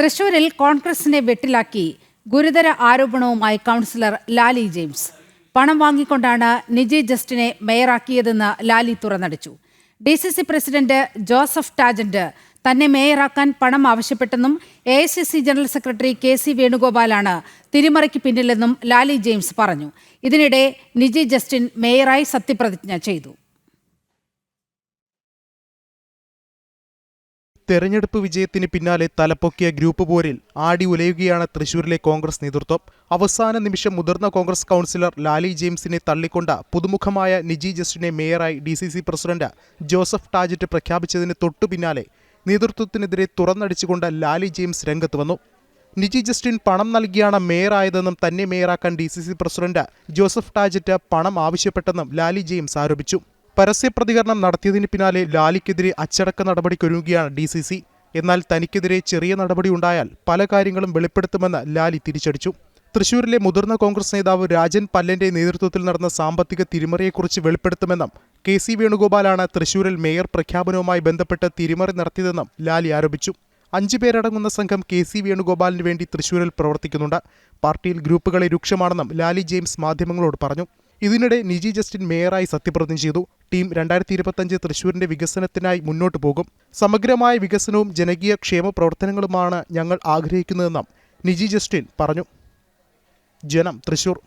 തൃശൂരിൽ കോൺഗ്രസിനെ വെട്ടിലാക്കി ഗുരുതര ആരോപണവുമായി കൗൺസിലർ ലാലി ജെയിംസ്. പണം വാങ്ങിക്കൊണ്ടാണ് നിജി ജസ്റ്റിനെ മേയറാക്കിയതെന്ന് Lali തുറന്നടിച്ചു. D C C president Joseph Tajet തന്നെ മേയറാക്കാൻ പണം ആവശ്യപ്പെട്ടെന്നും A I C C general secretary K C വേണുഗോപാലാണ് തിരിമറിക്ക് പിന്നിലെന്നും ലാലി ജെയിംസ് പറഞ്ഞു. ഇതിനിടെ നിജി ജസ്റ്റിൻ മേയറായി സത്യപ്രതിജ്ഞ ചെയ്തു. തെരഞ്ഞെടുപ്പ് വിജയത്തിന് പിന്നാലെ തലപ്പൊക്കിയ ഗ്രൂപ്പ് പോരിൽ ആടി ഉലയുകയാണ് തൃശൂരിലെ കോൺഗ്രസ് നേതൃത്വം. അവസാന നിമിഷം മുതിർന്ന കോൺഗ്രസ് കൗൺസിലർ ലാലി ജെയിംസിനെ തള്ളിക്കൊണ്ട പുതുമുഖമായ നിജി ജസ്റ്റിനെ മേയറായി D C C president Joseph Tajet പ്രഖ്യാപിച്ചതിന് തൊട്ടു പിന്നാലെ നേതൃത്വത്തിനെതിരെ തുറന്നടിച്ചുകൊണ്ട് ലാലി ജെയിംസ് രംഗത്ത് വന്നു. നിജി ജസ്റ്റിൻ പണം നൽകിയാണ് മേയറായതെന്നും തന്നെ മേയറാക്കാൻ D C C president Joseph Tajet പണം ആവശ്യപ്പെട്ടെന്നും ലാലി ജെയിംസ് ആരോപിച്ചു. പരസ്യ പ്രതികരണം നടത്തിയതിന് പിന്നാലെ ലാലിക്കെതിരെ അച്ചടക്ക നടപടിക്കൊരുങ്ങുകയാണ് ഡി സി സി. എന്നാൽ തനിക്കെതിരെ ചെറിയ നടപടി ഉണ്ടായാൽ പല കാര്യങ്ങളും വെളിപ്പെടുത്തുമെന്ന് ലാലി തിരിച്ചടിച്ചു. തൃശൂരിലെ മുതിർന്ന കോൺഗ്രസ് നേതാവ് രാജൻ പല്ലന്റെ നേതൃത്വത്തിൽ നടന്ന സാമ്പത്തിക തിരിമറിയെക്കുറിച്ച് വെളിപ്പെടുത്തുമെന്നും കെ സി വേണുഗോപാലാണ് തൃശൂരിൽ മേയർ പ്രഖ്യാപനവുമായി ബന്ധപ്പെട്ട് തിരിമറി നടത്തിയതെന്നും ലാലി ആരോപിച്ചു. അഞ്ചു പേരടങ്ങുന്ന സംഘം കെ സി വേണുഗോപാലിന് വേണ്ടി തൃശൂരിൽ പ്രവർത്തിക്കുന്നുണ്ട്. പാർട്ടിയിൽ ഗ്രൂപ്പുകളെ രൂക്ഷമാണെന്നും ലാലി ജെയിംസ് മാധ്യമങ്ങളോട് പറഞ്ഞു. ഇതിനിടെ നിജി ജസ്റ്റിൻ മേയറായി സത്യപ്രതിജ്ഞ ചെയ്തു. ടീം രണ്ടായിരത്തി ഇരുപത്തഞ്ച് തൃശൂരിന്റെ വികസനത്തിനായി മുന്നോട്ടു പോകും. സമഗ്രമായ വികസനവും ജനകീയ ക്ഷേമ പ്രവർത്തനങ്ങളുമാണ് ഞങ്ങൾ ആഗ്രഹിക്കുന്നതെന്നും നിജി ജസ്റ്റിൻ പറഞ്ഞു. ജനം തൃശൂർ.